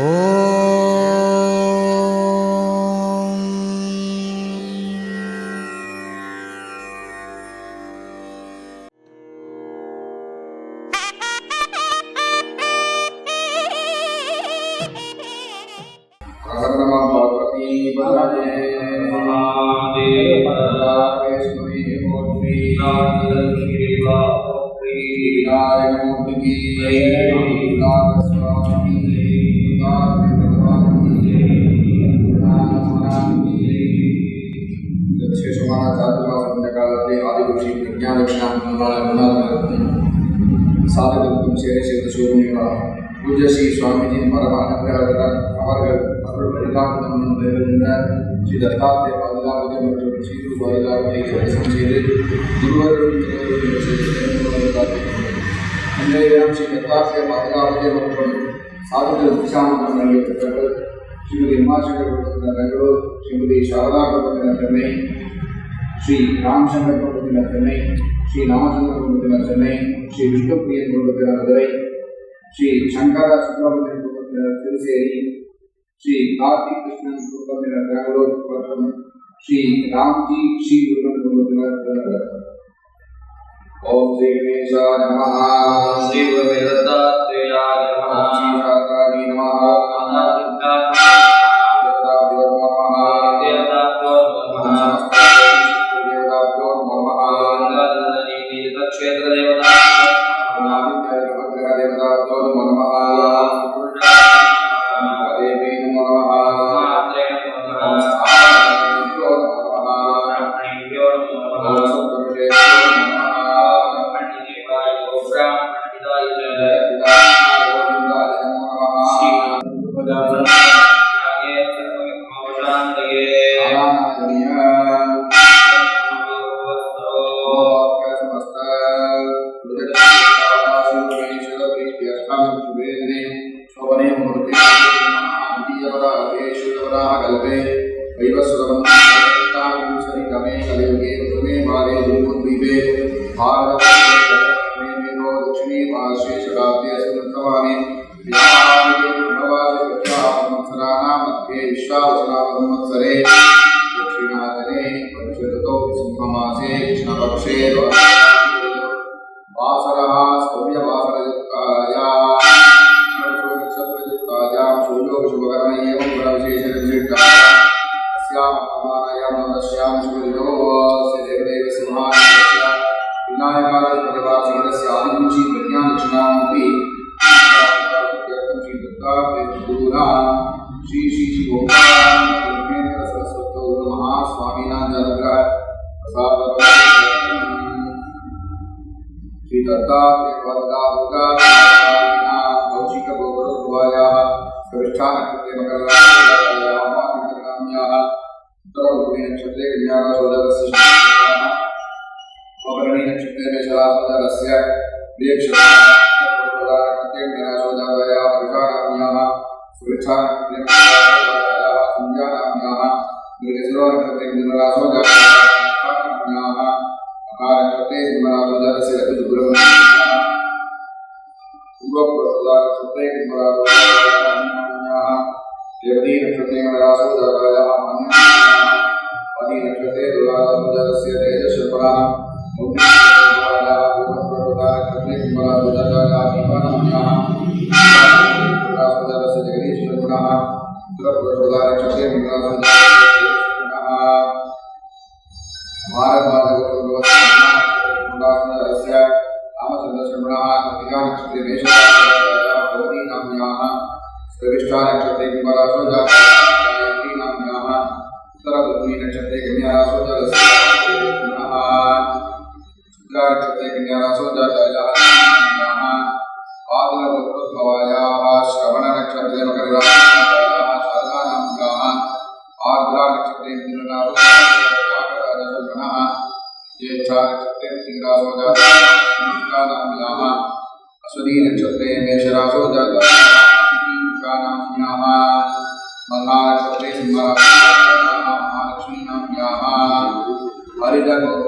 Oh. முக்கியமான சாத்துர்மாச இந்த காலத்திலே ஆதிபட்சி பிரஜாதட்சிணாக்கும் சாதகத்துக்கும் சேவை செய்த சூழ்நிலைகளாகும் பூஜ்ய ஸ்ரீ சுவாமிஜியின் பரம அவர்கள் அவர்கள் அருள் வழிகாட்டுதல் ஸ்ரீ தத்தாத்திய பாதுகாவதி மற்றும் ஸ்ரீ குரு பாதுகாவதியை தரிசனம் செய்து குருவர்கள் திருவருளும் இன்றைய தினம் ஸ்ரீ தத்தாத்திய பாதுகாவதி மற்றும் சாதகர் திசாமந்தம் வெளியிட்டவர்கள் ஸ்ரீமதி உமாசங்கர் கொடுத்திருந்த பெங்களூர் ஸ்ரீமதி சாரதா குடும்பத்தினர் சென்னை ஸ்ரீ ராமச்சந்திரன் குடும்பத்தினர் சென்னை ஸ்ரீ ராமச்சந்திரன் குடும்பத்தினர் சென்னை ஸ்ரீ விஷ்ணுபிரியன் குடும்பத்தினர் மதுரை ஸ்ரீ சங்கர சுப்பிரமணியன் குடும்பத்தினர் திருச்சேரி ஸ்ரீ கார்த்திக் கிருஷ்ணன் குடும்பத்தினர் பெங்களூர் மற்றும் ஸ்ரீ ராம்ஜி ஸ்ரீ குருமன் குடும்பத்தினர் பிறந்தவர். ஓம் ஸ்ரீ கணேசாய நமः ஸ்ரீ குருவேதத்தாத்ரேயாய ஓம் நமः ஸ்ரீ சாஸ்தாரி நமः para वेदगुरुरान् श्री श्री ओंकार ब्रह्मेन्द्र सरस्वतो महास्वामिना अनुग्रह प्रसाद श्री दत्तात्रेय भगवता भोगा कौशिक गोपरोद्वायाः कविष्ठानक्षत्रे मकरराम्याः उत्तरगुणे नक्षत्रे कन्यासोदरस्य अपरणे नक्षत्रे मेषरासोदरस्य प्रियक्षत्रे मेरासोदरयाः பதினெட்டு பேர் உலக முதல் சேர்ந்த எதிர்ப்பு उपकार करने के बाद उदाराभिमानाम्याः सुदारस्य जगदीश्वरगुणः सुदारक्षते मङ्गलासुदारः भारतमादगुरुस्य रामचन्द्रश्रमणः कृतिकानक्षत्रे भवती नाम्याः प्रविष्टानक्षत्रे किम्बरासुजायती नाम्याः उत्तरबुद्धिनक्षत्रे कन्यासुजलस्य పరిదకు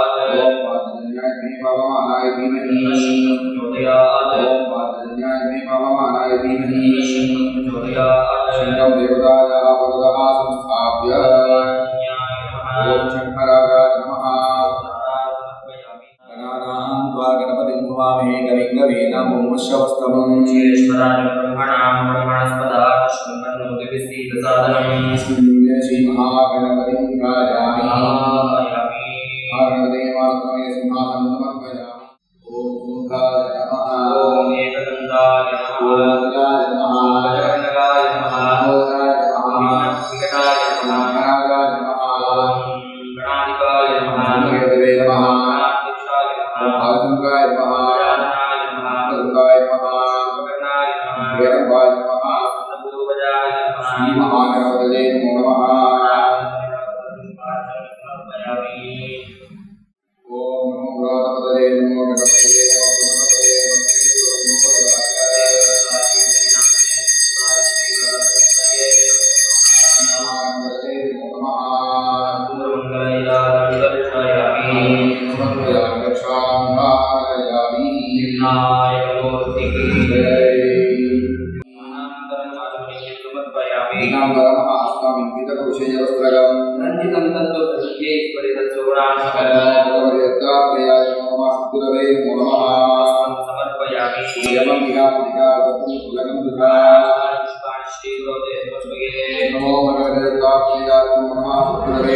சகல காக்கியாருக்கும் நமः குருவே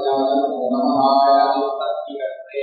प्रजाजन को मनमाया उत्पत्ति करते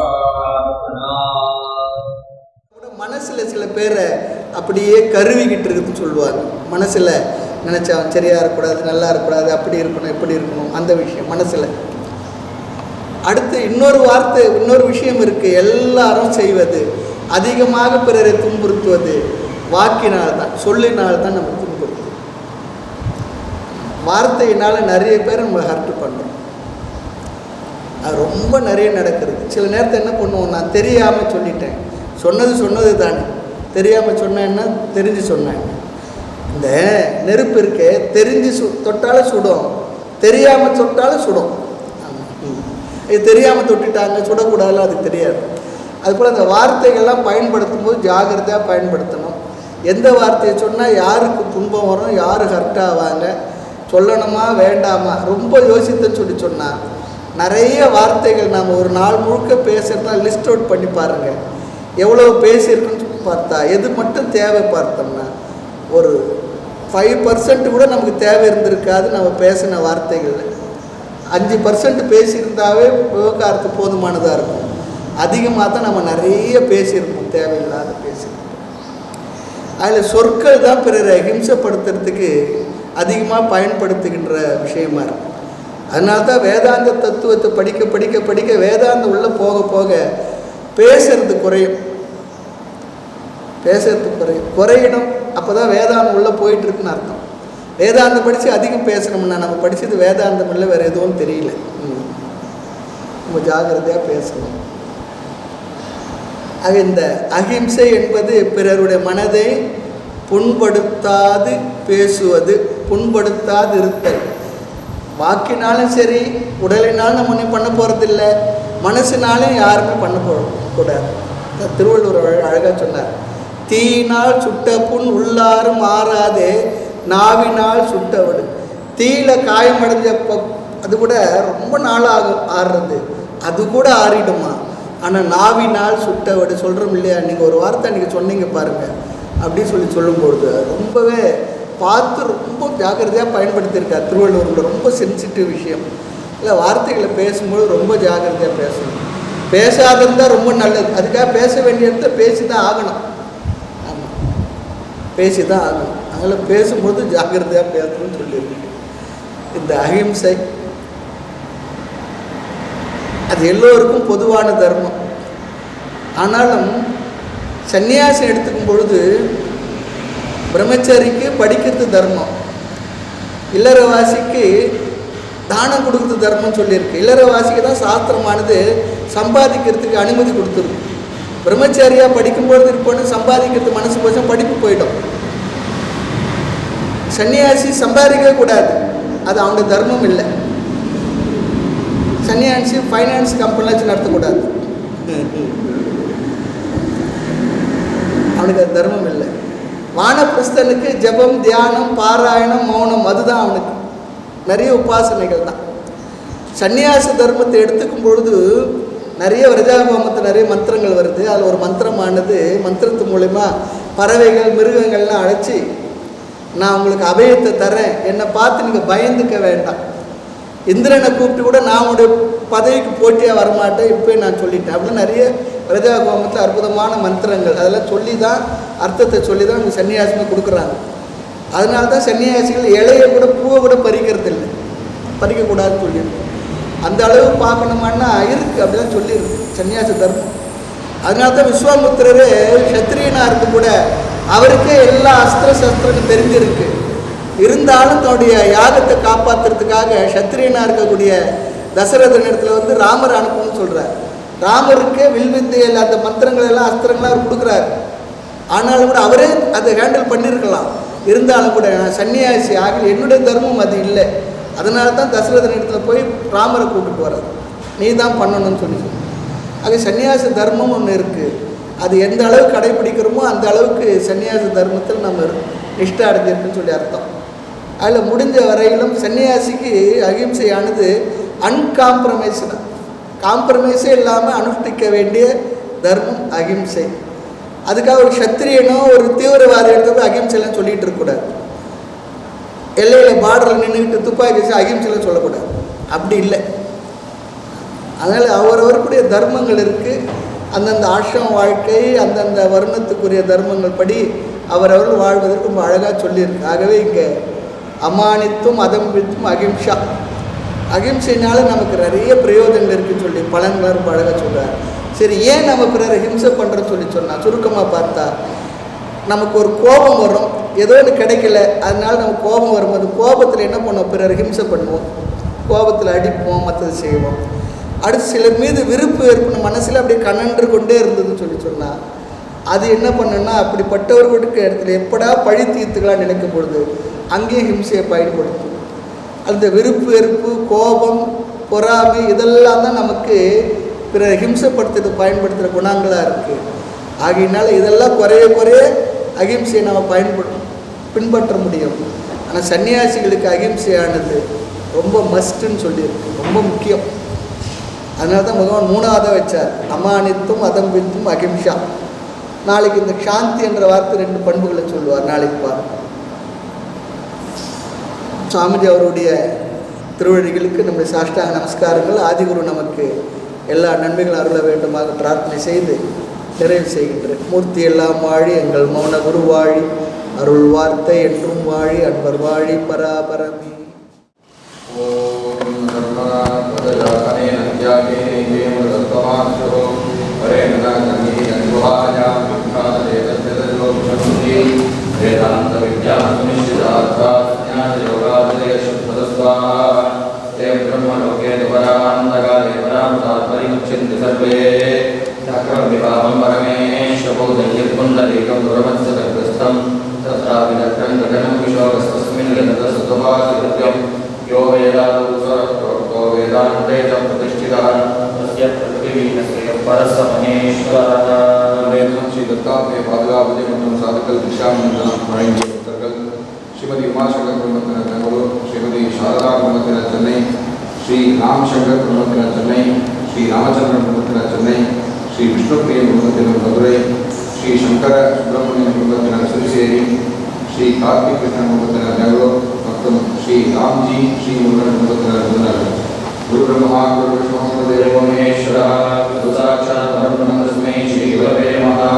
பேரை அப்படியே கருவிக்கிட்டு இருக்குன்னு சொல்லுவாங்க மனசில் நினச்சா சரியாக இருக்கக்கூடாது நல்லா இருக்கக்கூடாது அப்படி இருக்கணும் இப்படி இருக்கணும் அந்த விஷயம் மனசில். அடுத்து இன்னொரு வார்த்தை இன்னொரு விஷயம் இருக்குது எல்லாரும் செய்வது அதிகமாக பிறரை துன்புறுத்துவது வாக்கினால் தான் சொல்லினால் தான் நம்ம துன்புறுத்துவோம். வார்த்தையினால் நிறைய பேர் நம்ம ஹர்ட் பண்ணுறோம் அது ரொம்ப நிறைய நடக்கிறது சில நேரத்தை என்ன பண்ணுவோம் நான் தெரியாமல் சொல்லிட்டேன். சொன்னது சொன்னது தானே தெரியாமல் சொன்னேன்னா தெரிஞ்சு சொன்னேன் இந்த நெருப்பு இருக்கு தெரிஞ்சு சு தொட்டாலும் சுடும். தெரியாமல் தொட்டாலும் சுடும். இது தெரியாமல் தொட்டுட்டாங்க சுடக்கூடாதுல அதுக்கு தெரியாது. அதுபோல் அந்த வார்த்தைகள்லாம் பயன்படுத்தும் போது ஜாகிரதையாக பயன்படுத்தணும். எந்த வார்த்தையை சொன்னால் யாருக்கு துன்பம் வரும் யார் ஹர்ட் ஆவாங்க சொல்லணுமா வேண்டாமா ரொம்ப யோசித்து சொல்லி சொன்னால் நிறைய வார்த்தைகள் நாம் ஒரு நாள் முழுக்க பேசுகிறதா லிஸ்ட் அவுட் பண்ணி பாருங்கள் எவ்வளோ பேசியிருக்குன்னு பார்த்தா எது மட்டும் தேவை பார்த்தோம்னா ஒரு ஃபைவ் பர்சன்ட் கூட நமக்கு தேவை இருந்திருக்காது நம்ம பேசின வார்த்தைகள் அஞ்சு பர்சன்ட் பேசியிருந்தாவே விவகாரத்து போதுமானதாக இருக்கும். அதிகமாக தான் நம்ம நிறைய பேசியிருப்போம் தேவையில்லாத பேசியிருப்போம். அதில் சொற்கள் தான் பிறரை ஹிம்சப்படுத்துறதுக்கு அதிகமாக பயன்படுத்துகின்ற விஷயமா இருக்கும் அதனால தான் வேதாந்த தத்துவத்தை படிக்க படிக்க படிக்க வேதாந்தம் உள்ளே போக போக பேசுறது குறையும். பேசுறது குறையும் குறையிடும் அப்போ தான் வேதாந்தம் உள்ளே போயிட்டுருக்குன்னு அர்த்தம். வேதாந்தம் படித்து அதிகம் பேசணும்னா நம்ம படித்தது வேதாந்தம் இல்லை வேறு எதுவும் தெரியல. ம். ஜாகிரதையாக பேசணும் ஆக இந்த அகிம்சை என்பது பிறருடைய மனதை புண்படுத்தாது பேசுவது புண்படுத்தாது இருத்தல். வாக்கினாலும் சரி உடலினாலும் நம்ம ஒன்றும் பண்ண போகிறதில்ல மனசினாலும் யாருமே பண்ண போ கூடாது. திருவள்ளுவர் அழகாக சொன்னார். தீயினால் சுட்ட புண் உள்ளாரும் ஆறாதே நாவினால் சுட்டவடு. தீயில காயமடைஞ்ச ப- அது கூட ரொம்ப நாளாகும் ஆறுறது. அது கூட ஆறிடுமா? ஆனால் நாவினால் சுட்டவடு. சொல்கிறோம் இல்லையா? நீங்கள் ஒரு வார்த்தை அன்றைக்கி சொன்னீங்க பாருங்கள் அப்படின்னு சொல்லி சொல்லும்பொழுது ரொம்பவே பார்த்து ரொம்ப ஜாக்கிரதையாக பயன்படுத்தியிருக்கார் திருவள்ளுவரில். ரொம்ப சென்சிட்டிவ் விஷயம். இல்லை வார்த்தைகளை பேசும்போது ரொம்ப ஜாக்கிரதையாக பேசணும். பேசாதிருந்தால் ரொம்ப நல்லது. அதுக்காக பேச வேண்டிய இடத்த பேசி தான் ஆகணும். பேசி தான் ஆகணும். அதனால் பேசும்போது ஜாகிரதையாக பேசணும்னு சொல்லியிருக்கேன் இந்த அகிம்சை அது எல்லோருக்கும் பொதுவான தர்மம். ஆனாலும் சன்னியாசம் எடுத்துக்கும் பொழுது பிரம்மச்சாரிக்கு படிக்கிறது தர்மம். இல்லறவாசிக்கு தானம் கொடுக்குறது தர்மம் சொல்லியிருக்கு. இல்லறவாசிக்கு தான் சாஸ்திரமானது சம்பாதிக்கிறதுக்கு அனுமதி கொடுத்துருக்கு. பிரம்மச்சாரியாக படிக்கும்பொழுது இருப்போன்னு சம்பாதிக்கிறது மனசு போச்சா படிப்பு போயிடும். சன்னியாசி சம்பாதிக்கவே கூடாது. அது அவங்க தர்மம் இல்லை. சன்னியாசி ஃபைனான்ஸ் கம்பெனிலாம் வச்சு நடத்தக்கூடாது. அவனுக்கு அது தர்மம் இல்லை. வானப்பிரஸ்தனுக்கு ஜெபம் தியானம் பாராயணம் மௌனம் அதுதான் அவனுக்கு. நிறைய உபாசனைகள் தான். சன்னியாச தர்மத்தை எடுத்துக்கும் பொழுது நிறைய விரஜாகோமத்தில் நிறைய மந்திரங்கள் வருது. அதில் ஒரு மந்திரமானது மந்திரத்து மூலயமா பறவைகள் மிருகங்கள்லாம் அழைச்சி நான் உங்களுக்கு அபயத்தை தரேன் என்னை பார்த்து நீங்கள் பயந்துக்க வேண்டாம். இந்திரனை கூப்பிட்டு கூட நான் உடைய பதவிக்கு போட்டியாக வரமாட்டேன். இப்போயே நான் சொல்லிட்டேன். அப்படின்னு நிறைய விரஜாகோமத்தில் அற்புதமான மந்திரங்கள். அதெல்லாம் சொல்லி தான் அர்த்தத்தை சொல்லி தான் அவங்க சன்னியாசமே கொடுக்குறாங்க. அதனால தான் சன்னியாசிகள் இலையை கூட பூவை கூட பறிக்கிறது இல்லை பறிக்கக்கூடாதுன்னு சொல்லியிருக்கோம் அந்த அளவு பார்க்கணுமான்னா இருக்கு அப்படிதான் சொல்லியிருக்கு. சன்னியாச தர்மம். அதனால தான் விஸ்வாமுத்திரரே சத்திரியனாக இருந்து கூட அவருக்கே எல்லா அஸ்திர சஸ்திரங்கள் தெரிஞ்சிருக்கு. இருந்தாலும் தன்னுடைய யாகத்தை காப்பாற்றுறதுக்காக சத்திரியனாக இருக்கக்கூடிய தசரதன் இடத்துல வந்து ராமர் அனுப்பணும்னு சொல்கிறார் ராமருக்கு வில்வித்தையில் அந்த மந்திரங்கள் எல்லாம் அஸ்திரங்களாக அவர் கொடுக்குறாரு. ஆனாலும் கூட அவரே அதை ஹேண்டில் பண்ணியிருக்கலாம். இருந்தாலும் கூட நான் சன்னியாசி ஆகி என்னுடைய தர்மம் அது இல்லை. அதனால தான் தசரதன் இடத்துல போய் ராமரை கூப்பிட்டு வர்றது. நீ தான் பண்ணணும்னு சொல்லி அது ஆக சன்னியாச தர்மம் ஒன்று இருக்குது அது எந்த அளவுக்கு கடைபிடிக்கிறோமோ அந்த அளவுக்கு சன்னியாச தர்மத்தில் நம்ம நிஷ்டை அடைஞ்சிருக்குன்னு சொல்லி அர்த்தம். அதில் முடிஞ்ச வரையிலும் சன்னியாசிக்கு அகிம்சையானது அன்காம்ப்ரமைஸ்டு காம்ப்ரமைஸே இல்லாமல் அனுஷ்டிக்க வேண்டிய தர்மம் அகிம்சை. அதுக்காக ஒரு சத்திரியனோ ஒரு தீவிரவாதி எடுத்தது அகிம்சைலாம் சொல்லிகிட்டு இருக்கக்கூடாது. எல்லையில் பார்டரில் நின்றுக்கிட்டு துப்பாக்கி வச்சு அகிம்சையில் சொல்லக்கூடாது. அப்படி இல்லை. அதனால் அவரவருக்குரிய தர்மங்கள் இருக்குது அந்தந்த ஆசிரம வாழ்க்கை அந்தந்த வருணத்துக்குரிய தர்மங்கள் படி அவரவர்கள் வாழ்வதற்கு ரொம்ப அழகாக சொல்லியிருக்கு. ஆகவே இங்கே அமானித்தும் அதம்பித்தும் அகிம்சா. அகிம்சைனால நமக்கு நிறைய பிரயோஜனங்கள் இருக்குன்னு சொல்லி பலன்கள் ரொம்ப அழகாக சொல்கிறார் சரி ஏன் நம்ம பிறரை ஹிம்சை பண்ணுறோன்னு சொல்லி சொன்னால் சுருக்கமாக பார்த்தா நமக்கு ஒரு கோபம் வரும். ஏதோ ஒன்று கிடைக்கல. அதனால நமக்கு கோபம் வரும்போது கோபத்தில் என்ன பண்ணுவோம்? பிறர் ஹிம்சை பண்ணுவோம். கோபத்தில் அடிப்போம் மற்றது செய்வோம். அடுத்து சிலர் மீது விருப்பு வெறுப்பு மனசில் அப்படியே கனன்று கொண்டே இருந்ததுன்னு சொல்லி சொன்னால் அது என்ன பண்ணுன்னா அப்படிப்பட்டவர்களுக்கு இடத்துல எப்படா பழி தீர்த்துக்கலாம் நினைக்கும் பொழுது அங்கேயும் ஹிம்சையை பயன்படுத்தும். அந்த விருப்பு வெறுப்பு கோபம் பொறாமை இதெல்லாம் தான் நமக்கு பிற ஹிம்சப்படுத்துறது பயன்படுத்துகிற குணங்களாக இருக்குது ஆகையினால இதெல்லாம் குறைய குறைய அகிம்சையை நம்ம பயன்படு பின்பற்ற முடியும். ஆனால் சன்னியாசிகளுக்கு அகிம்சையானது ரொம்ப மஸ்ட்டுன்னு சொல்லியிருக்கு. ரொம்ப முக்கியம். அதனால தான் பகவான் மூணாவதாக வச்சார். அமானித்தும் அதம்பித்தும் அகிம்சா. நாளைக்கு இந்த சாந்தி என்ற வார்த்தை ரெண்டு பண்புகளை சொல்லுவார். நாளைக்கு பாருங்க சுவாமிஜி அவருடைய திருவழிகளுக்கு நம்முடைய சாஷ்டாங்க நமஸ்காரங்கள். ஆதிகுரு நமக்கு எல்லா நன்மைகளும் அருள வேண்டுமாக பிரார்த்தனை செய்து நிறைவு செய்கின்றேன் மூர்த்தி எல்லாம் வாழி எங்கள் மௌன குரு வாழி அருள் வார்த்தை என்றும் வாழி அன்பர் வாழி பராபரமே ॐ धर्मराजपदजातनेन त्यागेन दत्तमांशो हरेण गङ्गे गङ्गुहायां विख्यातदेवस्य वेदान्तविज्ञानसुनिश्चितार्थाज्ञानयोगादय शुद्धदस्वाहा ते ब्रह्मलोके दुपरान्तकाले परामृतात्परिमुच्यन्ते सर्वे चक्रविभावं परमेशबोधयत्पुण्डरीकं ಆರ್ಕಿತನ ಮುಖತರಾದವರು ಮತ್ತು ಶ್ರೀ ರಾಮ್ಜಿ ಶ್ರೀ ಮುರುಘ ಮುಖತರಾದವರು ಗುರು ಬ್ರಹ್ಮ ಗುರು ವಿಷ್ಣು ದೇವ ಮಹೇಶ್ವರ ಗುರು ಸಾಕ್ಷಾತ್ ಪರಬ್ರಹ್ಮ ತಸ್ಮೈ ಶ್ರೀ ಗುರವೇ ಮಹಾ